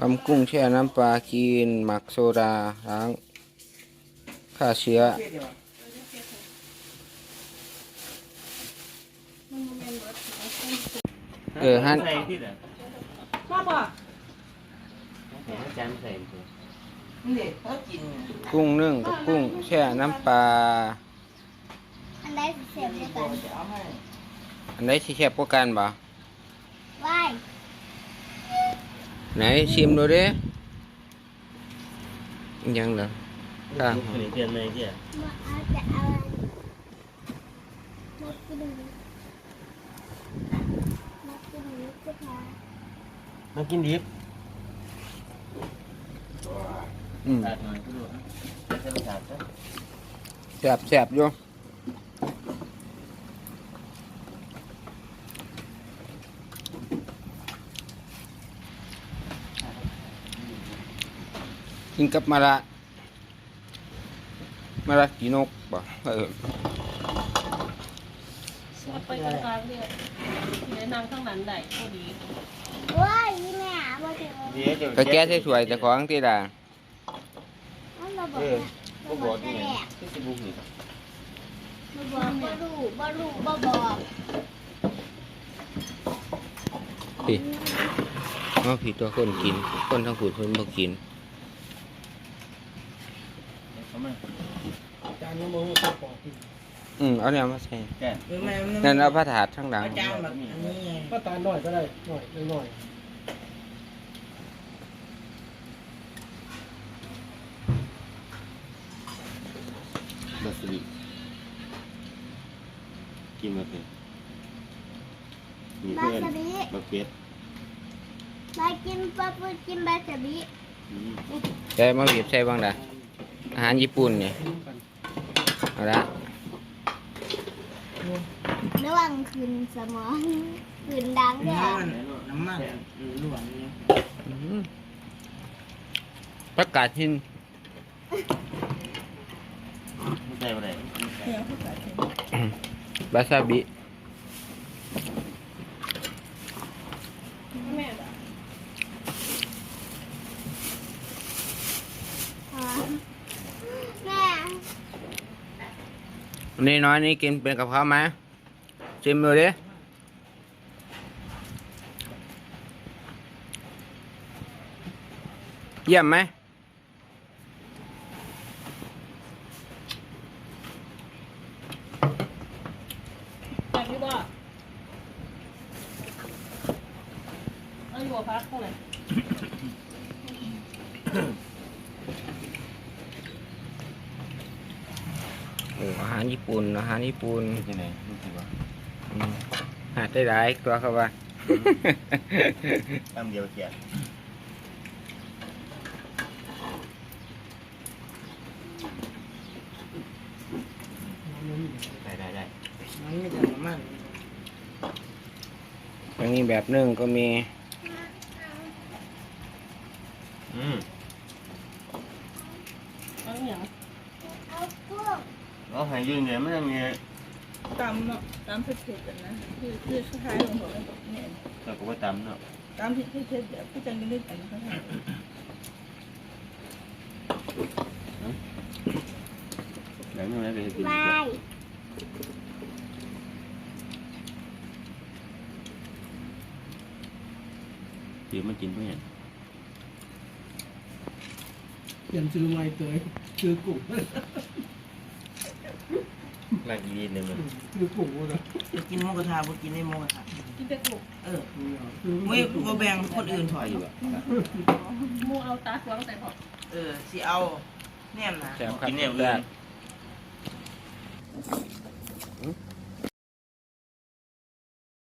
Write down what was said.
ทำกุ้งแช่น้ำปลากิน หมักโซดาล้างฆ่าเชื้อ เออฮันใส่ที่ไหนมาบ่อาจารย์ใส่ตัวนี่เด็กเขากินกุ้งนึ่งกับกุ้งแช่น้ำปลา อันใดสิเสียบด้วยบกัอนกจะเอาให้อันไหนที่แช่พวกกันบ่ ไหนชิมดูดิยังเหรออะ ผลิตเปลี่ยนเลยที่ มาเอาจะเอาอะไรมา กินมากินนี้ก็พอมากินดิบอืมตัดหน่อยก็ดูจะเป็นตัดซะแสบแสบอยู่กินกับมะระมะระกีนกบ่เออเอาไปกลางๆเนี่ยที่ได้นั่งข้างนั้นได้พอดีว้ายนี่แม่มาถึงเดี๋ยวเดี๋ยวก็แก้ใส่ถ้วยแต่ของที่ดามันมาบอกเออนะก็บอกที่ไหนที่สิบุกนี่มาบอกบ่รู้บ่รู้บ่บอกพี่มาผีตัวคนกิน คนทั้งผูดคนบ่กิน เขามาจานนี้โมโหตะปอกกินอืมเอาเนี่ยมาใส่แก่หรือไม่นั่นเอาผ้าถาดข้างหลังอาจารย์แบบอันนี้ไงก็ตาหน่อยก็ได้หน่อยหน่อยบัสลิกินมาเป็นมีบาเพื่อนสบิบักเป็ดมากินปลาปูกินบาสบิอืมใส่มาบีบใส่บ้างดา อาหารญี่ปุ่นเนี่ยเอาละระวังคืนสมองคืนดังด้วยน้ำมันน้ำมันหลวงนี่อืมประกาศหินไม่ใช่อะไรบาซาบิ แม่ล่ะ อ๋อแม่ วันี่น้อยนี่กินเป็นกับข้าวไหมชิมดูดิเยี่ยมไหมอยู่พักเท่าไหร่ โอ้อาหารญี่ปุ่นอาหารญี่ปุ่นไม่ใช่ไหนไม่ใช่ว่าอืมหาได้หลายตัวเขาว่าตามเดียวเกียรได้ได้ได้มันไม่แต่น้ำมันอย่างนี้แบบนึ่งก็มี อืม เอาอหย่าง เอากุ้ง เอาหายยืนเนี่ยไม่ต้องเงี้ยตำเนาะตำเผ็ดๆกันนะคือคือคล้ายๆของผมเนี่ยเราก็ว่าตำเนาะตำเผ็ดๆเดี๋ยวพี่จันก็เล่นกันนะคะแล้วไม่ได้ไปกินไหว้ตีมากินเพื่อนเปลี่ยนซื้อไม้เตยซื้อกุ้ง ลากยีนเลยมันซื้อกุ้งนะจะกินหมูกระทะบ่กินได้หมูกระทะกินแต่กลุ่มเออซื้อไม่บ่แบ่งคนอื่นถอยอยู่หมูเอาตาขวางใส่พอเออสิเอาแน่นนะแซ่บครับกินเนี่ยแซ่อื่บน